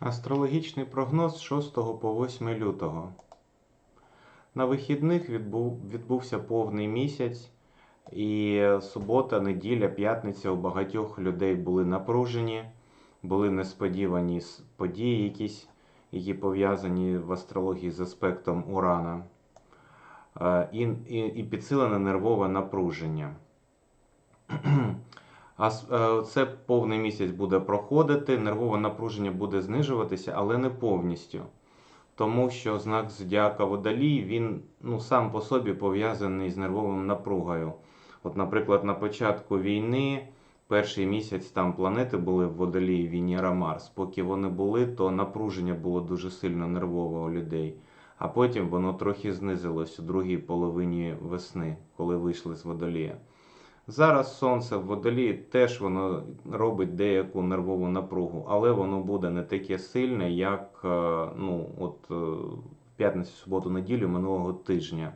Астрологічний прогноз 6 по 8 лютого. На вихідних відбув, відбувся повний місяць, і субота, неділя, п'ятниця у багатьох людей були напружені, були несподівані події якісь, які пов'язані в астрології з аспектом Урана, Е, і, і, і підсилене нервове напруження. А е, це повний місяць буде проходити, нервове напруження буде знижуватися, але не повністю. Тому що знак зодіака Водолій, він ну, сам по собі пов'язаний з нервовою напругою. От, наприклад, на початку війни, перший місяць там планети були в Водолії, Венера, Марс. Поки вони були, то напруження було дуже сильно нервове у людей. А потім воно трохи знизилось у другій половині весни, коли вийшли з Водолія. Зараз сонце в водолії теж воно робить деяку нервову напругу, але воно буде не таке сильне, як е, ну, от, е, п'ятницю, суботу, неділю минулого тижня.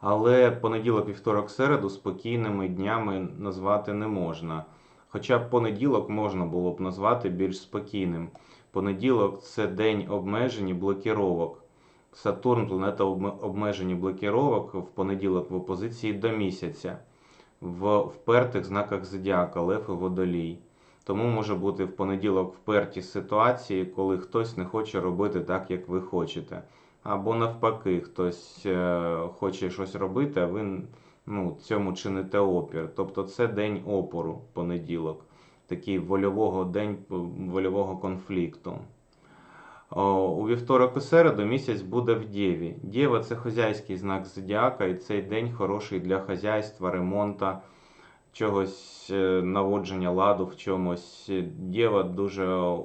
Але понеділок, вівторок, середу спокійними днями назвати не можна. Хоча понеділок можна було б назвати більш спокійним. Понеділок це день обмежень і блокіровок. Сатурн, планета обме- обмежень і блокіровок, в понеділок в опозиції до місяця, в впертих знаках зодіака, Лев і Водолій. Тому може бути в понеділок вперті ситуації, коли хтось не хоче робити так, як ви хочете. Або навпаки, хтось е, хоче щось робити, а ви ну, цьому чините опір. Тобто це день опору, понеділок, такий вольового день вольового конфлікту. У вівторок і середу місяць буде в Дєві. Дєва це хазяйський знак зодіака, і цей день хороший для хазяйства, ремонта, чогось е, наводження ладу в чомусь. Дєва дуже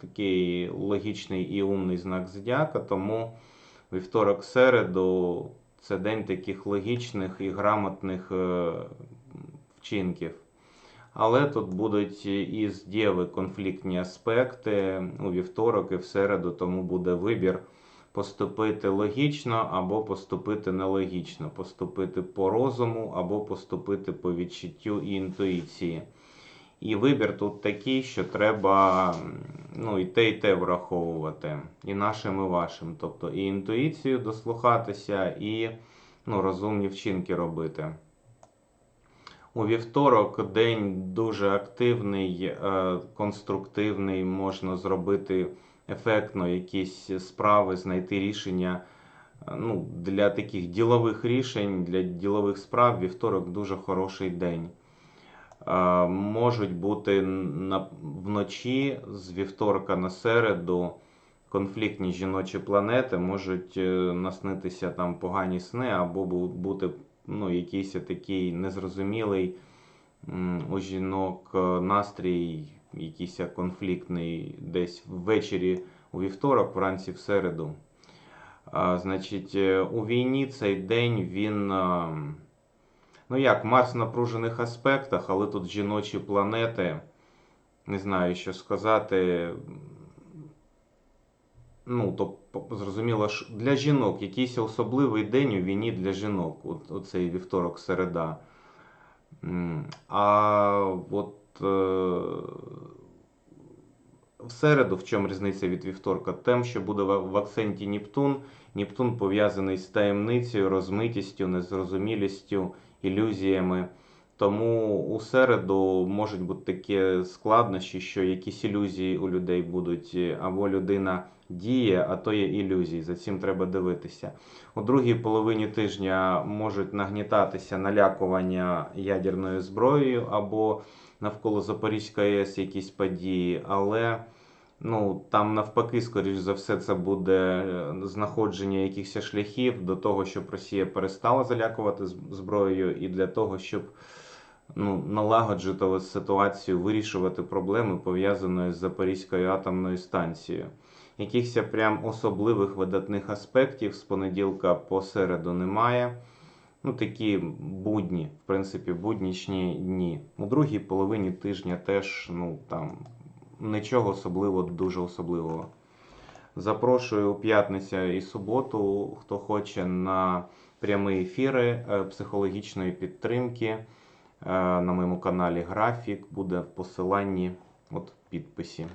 такий логічний і умний знак зодіака, тому вівторок середу це день таких логічних і грамотних е, вчинків. Але тут будуть і з Дєви конфліктні аспекти у вівторок і в середу, тому буде вибір поступити логічно або поступити нелогічно, поступити по розуму або поступити по відчуттю і інтуїції. І вибір тут такий, що треба ну, і те, і те враховувати, і нашим, і вашим. Тобто і інтуїцію дослухатися, і ну, розумні вчинки робити. У вівторок день дуже активний, е, конструктивний, можна зробити ефектно якісь справи, знайти рішення. Е, Ну, для таких ділових рішень, для ділових справ вівторок дуже хороший день. Е, Можуть бути вночі з вівторка на середу конфліктні жіночі планети, можуть наснитися там погані сни або бути ну, якийсь такий незрозумілий у жінок е, настрій, якийсь конфліктний десь ввечері у вівторок, вранці в середу. А, значить, е, у війні цей день він. а, Ну як, Марс в напружених аспектах, але тут жіночі планети. Не знаю, що сказати. Ну, то зрозуміло, що для жінок якийсь особливий день у війні для жінок, от, оцей вівторок, середа. А от е, в середу, в чому різниця від вівторка? Тим, що буде в акценті Нептун. Нептун пов'язаний з таємницею, розмитістю, незрозумілістю, ілюзіями. Тому у середу можуть бути такі складнощі, що якісь ілюзії у людей будуть, або людина діє, а то є ілюзії. За цим треба дивитися. У другій половині тижня можуть нагнітатися налякування ядерною зброєю або навколо Запорізької АЕС якісь події, але ну, там навпаки, скоріш за все, це буде е, знаходження якихось шляхів до того, щоб Росія перестала залякувати зброєю, і для того, щоб ну, налагоджувати ситуацію, вирішувати проблеми, пов'язані з Запорізькою атомною станцією. Якихось прям особливих видатних аспектів з понеділка по середу немає. Ну, такі будні, в принципі, буднічні дні. У другій половині тижня теж ну, там, нічого особливого, дуже особливого. Запрошую у п'ятницю і суботу, хто хоче на прямі ефіри е, психологічної підтримки. Е, На моєму каналі графік буде в посиланні от підписі.